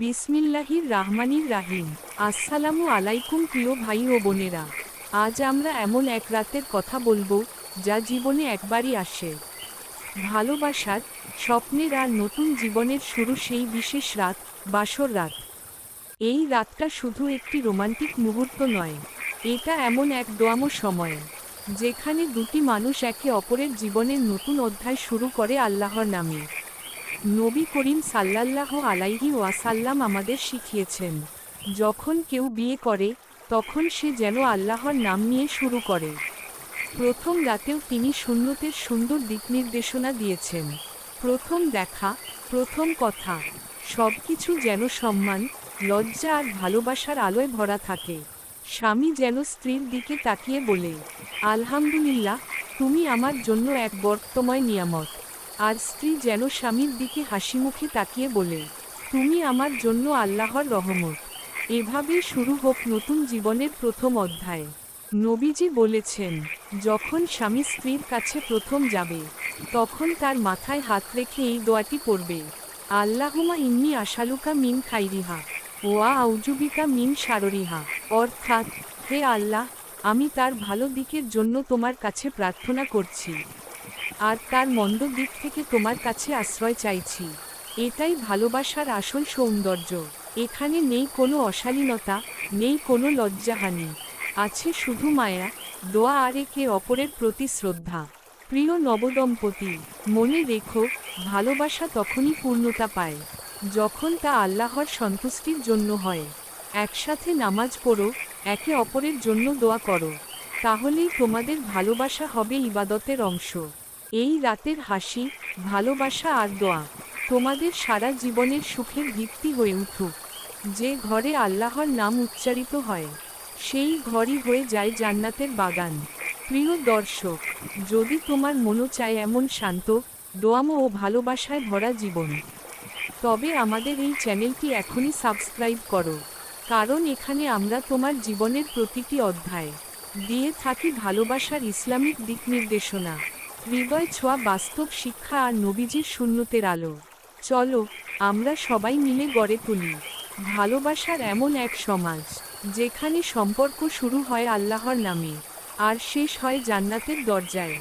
বিসমিল্লাহির রাহমানির রাহিম। আসসালামু আলাইকুম প্রিয় ভাই ও বোনেরা। আজ আমরা এমন এক রাতের কথা বলব, যা জীবনে একবারই আসে। ভালোবাসার স্বপ্নের আর নতুন জীবনের শুরু সেই বিশেষ রাত, বাসর রাত। এই রাতটা শুধু একটি রোমান্টিক মুহূর্ত নয়, এটা এমন এক দোয়ামো সময়, যেখানে দুটি মানুষ একে অপরের জীবনের নতুন অধ্যায় শুরু করে আল্লাহর নামে। নবী করিম সাল্লাল্লাহ আলাইহি ওয়াসাল্লাম আমাদের শিখিয়েছেন, যখন কেউ বিয়ে করে, তখন সে যেন আল্লাহর নাম নিয়ে শুরু করে। প্রথম রাতেও তিনি শূন্যতের সুন্দর দিক নির্দেশনা দিয়েছেন। প্রথম দেখা, প্রথম কথা সব কিছু যেন সম্মান, লজ্জা আর ভালোবাসার আলোয় ভরা থাকে। স্বামী যেন স্ত্রীর দিকে তাকিয়ে বলে, আলহামদুলিল্লাহ, তুমি আমার জন্য এক বর্তময় নিয়ামত। আর স্ত্রী যেন স্বামীর দিকে হাসিমুখে তাকিয়ে বলে, তুমি আমার জন্য আল্লাহর রহমত। এভাবেই শুরু হোক নতুন জীবনের প্রথম অধ্যায়। নবীজি বলেছেন, যখন স্বামী স্ত্রীর কাছে প্রথম যাবে, তখন তার মাথায় হাত রেখে এই দোয়াটি পড়বে আল্লাহুমা ইন্নি আশালুকা মিন খাইরিহা ওয়া আউজুবিকা মিন সাররিহা অর্থাৎ, হে আল্লাহ, আমি তার ভালো দিকের জন্য তোমার কাছে প্রার্থনা করছি। আর তার মন্দ দিক থেকে তোমার কাছে আশ্রয় চাইছি। এটাই ভালোবাসার আসল সৌন্দর্য। এখানে নেই কোনো অশালীনতা, নেই কোনো লজ্জাহানি। আছে শুধু মায়া, দোয়া আর একে অপরের প্রতি শ্রদ্ধা। প্রিয় নবদম্পতি, মনে রেখো, ভালোবাসা তখনই পূর্ণতা পায়, যখন তা আল্লাহর সন্তুষ্টির জন্য হয়। একসাথে নামাজ পড়ো, একে অপরের জন্য দোয়া করো। তাহলেই তোমাদের ভালোবাসা হবে ইবাদতের অংশ। এই রাতের হাসি, ভালোবাসা আর দোয়া তোমাদের সারা জীবনের সুখের ভিত্তি হয়ে উঠুক। যে ঘরে আল্লাহর নাম উচ্চারিত হয়, সেই ঘরই হয়ে যায় জান্নাতের বাগান। প্রিয় দর্শক, যদি তোমার মনও চায় এমন শান্ত, দোয়ামো ও ভালোবাসায় ভরা জীবন, তবে আমাদের এই চ্যানেলটি এখনই সাবস্ক্রাইব করো, কারণ এখানে আমরা তোমার জীবনের প্রতিটি অধ্যায় দিয়ে থাকি ভালোবাসার ইসলামিক দিক নির্দেশনা। হৃদয় ছোঁয়া বাস্তব শিক্ষা আর নবীজির শূন্যতের আলো। চলো, আমরা সবাই মিলে গড়ে তুলি। ভালোবাসার এমন এক সমাজ, যেখানে সম্পর্ক শুরু হয় আল্লাহর নামে, আর শেষ হয় জান্নাতের দরজায়।